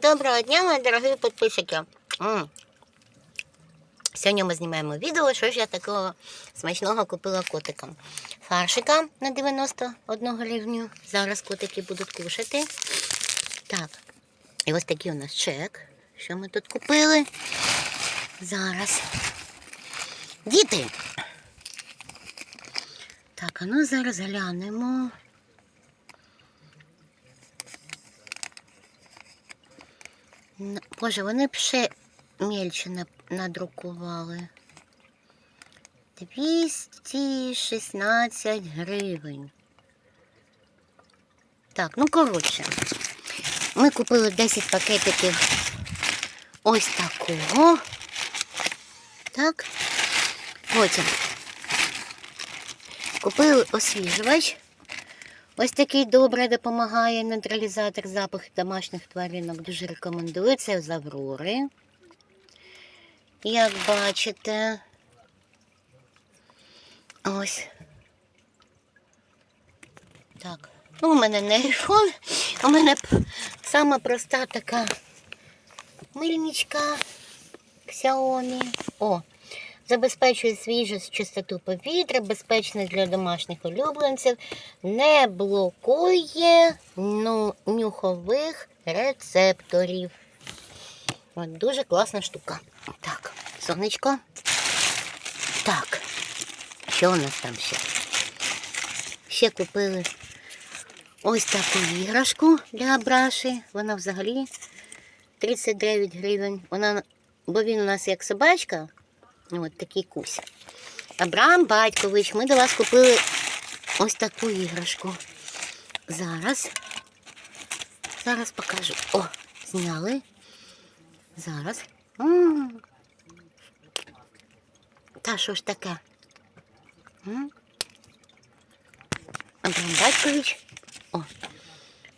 Доброго дня, мої дорогі підписчики. Сьогодні ми знімаємо відео, що ж я такого смачного купила котикам. Фаршика на 91 гривню. Зараз котики будуть кушати. Так, і ось такий у нас чек, що ми тут купили. Зараз. Діти. Так, а ну зараз глянемо. Боже, вони б ще мельче надрукували. 216 гривень. Так, ну коротше. Ми купили 10 пакетиків ось такого. Так. Потім купили освіжувач. Ось такий добре допомагає нейтралізатор запахів домашніх тваринок. Дуже рекомендую. Це з Аврори. Як бачите. Ось. Так. Ну, у мене не айфон. У мене сама проста така мильничка Xiaomi. О, забезпечує свіжість чистоту повітря, безпечний для домашніх улюбленців, не блокує ну, нюхових рецепторів. От, дуже класна штука. Так, сонечко. Так, що у нас там ще? Ще купили ось таку іграшку для браші. Вона взагалі 39 гривень. Вона, бо він у нас як собачка, От такий кусь. Абрам Батькович, ми до вас купили ось таку іграшку. Зараз. Зараз покажу. О, зняли. Зараз. М. Та що ж таке? М? Абрам Батькович. О,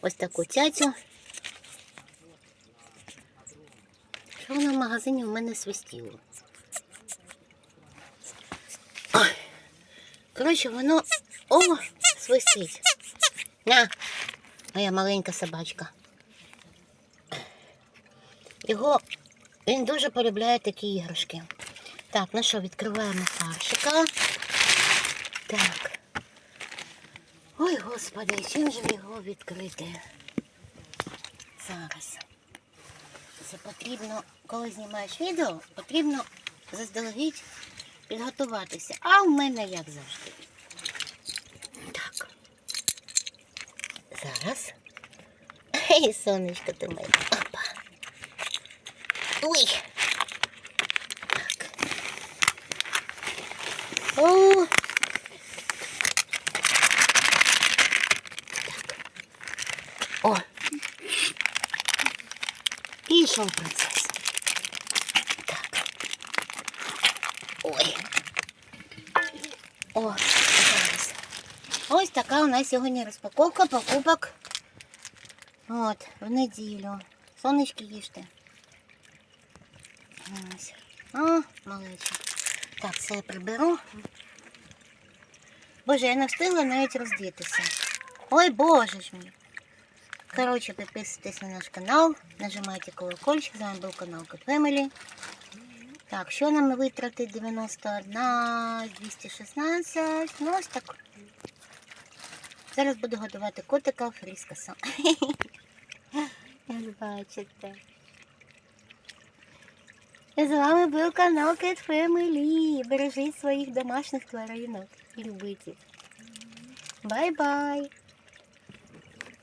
ось таку цяцю. Що вона в магазині в мене свистіло? Коротше, воно о, свистить. На, моя маленька собачка. Його він дуже полюбляє такі іграшки. Так, ну що, відкриваємо фаршика. Так. Ой, господи, чим же його відкрити? Зараз. Це потрібно, коли знімаєш відео, потрібно заздалегідь підготуватися. А в мене як завжди. Так. Зараз. Ей, сонечко ти моє. Опа. Ой. Так. О. Так. О. Пішов процес. Ой. О. Ось така у нас сьогодні розпаковка покупок. От, в неділю. Сонечки їжте. Ось. О, малече. Так, я приберу. Боже, я не встигла навіть роздітися. Ой, боже ж мій. Коротше, підписуйтесь на наш канал, нажимайте колокольчик, з вами був канал Family. Так, що нам витратить 91, 216, ну ось так. Зараз буду готувати котика фріскаса. Як бачите. З вами був канал Cat Family. Бережіть своїх домашніх тваринок. Любіть їх. Бай-бай!